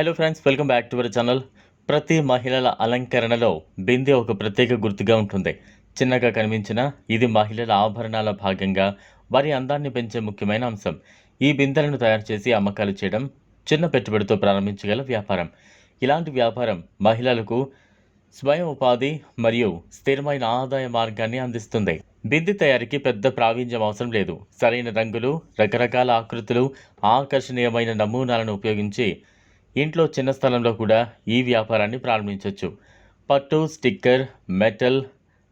Hello friends welcome back to our channel ప్రతి మహిళల అలంకరణలో బిందె ఒక ప్రత్యేక గుర్తుగా ఉంటుంది. చిన్నగా కనిపించిన ఇది మహిళల ఆభరణాల భాగంగా వారి అందాన్ని పెంచే ముఖ్యమైన అంశం. ఈ బిందెలను తయారు చేసి అమ్మకాలు చేయడం చిన్న పెట్టుబడితో ప్రారంభించగల వ్యాపారం. ఇలాంటి వ్యాపారం మహిళలకు స్వయం ఉపాధి మరియు స్థిరమైన ఆదాయ మార్గాన్ని అందిస్తుంది. బిందె తయారీకి పెద్ద ప్రావీణ్యం అవసరం లేదు. సరైన రంగులు రకరకాల ఆకృతులు ఆకర్షణీయమైన నమూనాలను ఉపయోగించి ఇంట్లో చిన్న స్థలంలో కూడా ఈ వ్యాపారాన్ని ప్రారంభించవచ్చు పట్టు స్టిక్కర్ మెటల్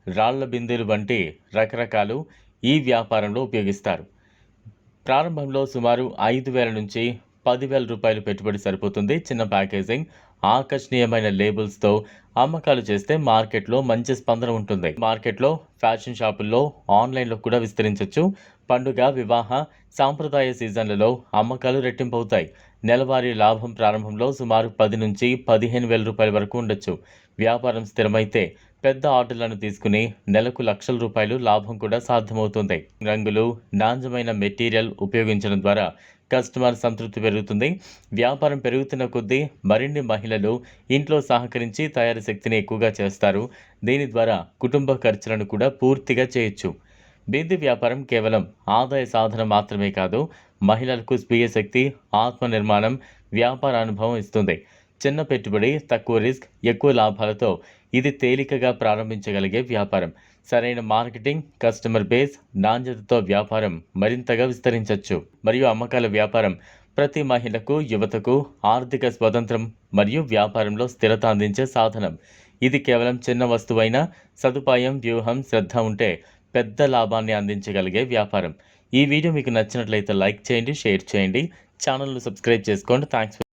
రాళ్ళ బిందెలు వంటి రకరకాలు ఈ వ్యాపారంలో ఉపయోగిస్తారు. ప్రారంభంలో సుమారు ఐదు వేల నుంచి పదివేల రూపాయలు పెట్టుబడి సరిపోతుంది. చిన్న ప్యాకేజింగ్ ఆకర్షణీయమైన లేబుల్స్తో అమ్మకాలు చేస్తే మార్కెట్లో మంచి స్పందన ఉంటుంది. మార్కెట్లో ఫ్యాషన్ షాపుల్లో ఆన్లైన్లో కూడా విస్తరించవచ్చు పండుగ వివాహ సాంప్రదాయ సీజన్లలో అమ్మకాలు రెట్టింపవుతాయి. నెలవారీ లాభం ప్రారంభంలో సుమారు పది నుంచి పదిహేను వేల రూపాయల వరకు ఉండొచ్చు. వ్యాపారం స్థిరమైతే పెద్ద ఆర్డర్లను తీసుకుని నెలకు లక్షల రూపాయలు లాభం కూడా సాధ్యమవుతుంది. రంగులు నాణ్యమైన మెటీరియల్ ఉపయోగించడం ద్వారా కస్టమర్ సంతృప్తి పెరుగుతుంది. వ్యాపారం పెరుగుతున్న కొద్దీ మరిన్ని మహిళలు ఇంట్లో సహకరించి తయారీ శక్తిని ఎక్కువగా చేస్తారు. దీని ద్వారా కుటుంబ ఖర్చులను కూడా పూర్తిగా చేయొచ్చు. బింది వ్యాపారం కేవలం ఆదాయ సాధన మాత్రమే కాదు మహిళలకు స్వీయ శక్తి ఆత్మ నిర్మాణం వ్యాపార అనుభవం ఇస్తుంది. చిన్న పెట్టుబడి తక్కువ రిస్క్ ఎక్కువ లాభాలతో ఇది తేలికగా ప్రారంభించగలిగే వ్యాపారం. సరైన మార్కెటింగ్ కస్టమర్ బేస్ నాణ్యతతో వ్యాపారం మరింతగా విస్తరించవచ్చు. మరియు అమ్మకాల వ్యాపారం ప్రతి మహిళకు యువతకు ఆర్థిక స్వతంత్రం మరియు వ్యాపారంలో స్థిరత అందించే సాధనం. ఇది కేవలం చిన్న వస్తువైన సదుపాయం వ్యూహం శ్రద్ధ ఉంటే పెద్ద లాభాన్ని అందించగలిగే వ్యాపారం. ఈ వీడియో మీకు నచ్చినట్లయితే లైక్ చేయండి షేర్ చేయండి. ఛానల్ను సబ్స్క్రైబ్ చేసుకోండి. థ్యాంక్స్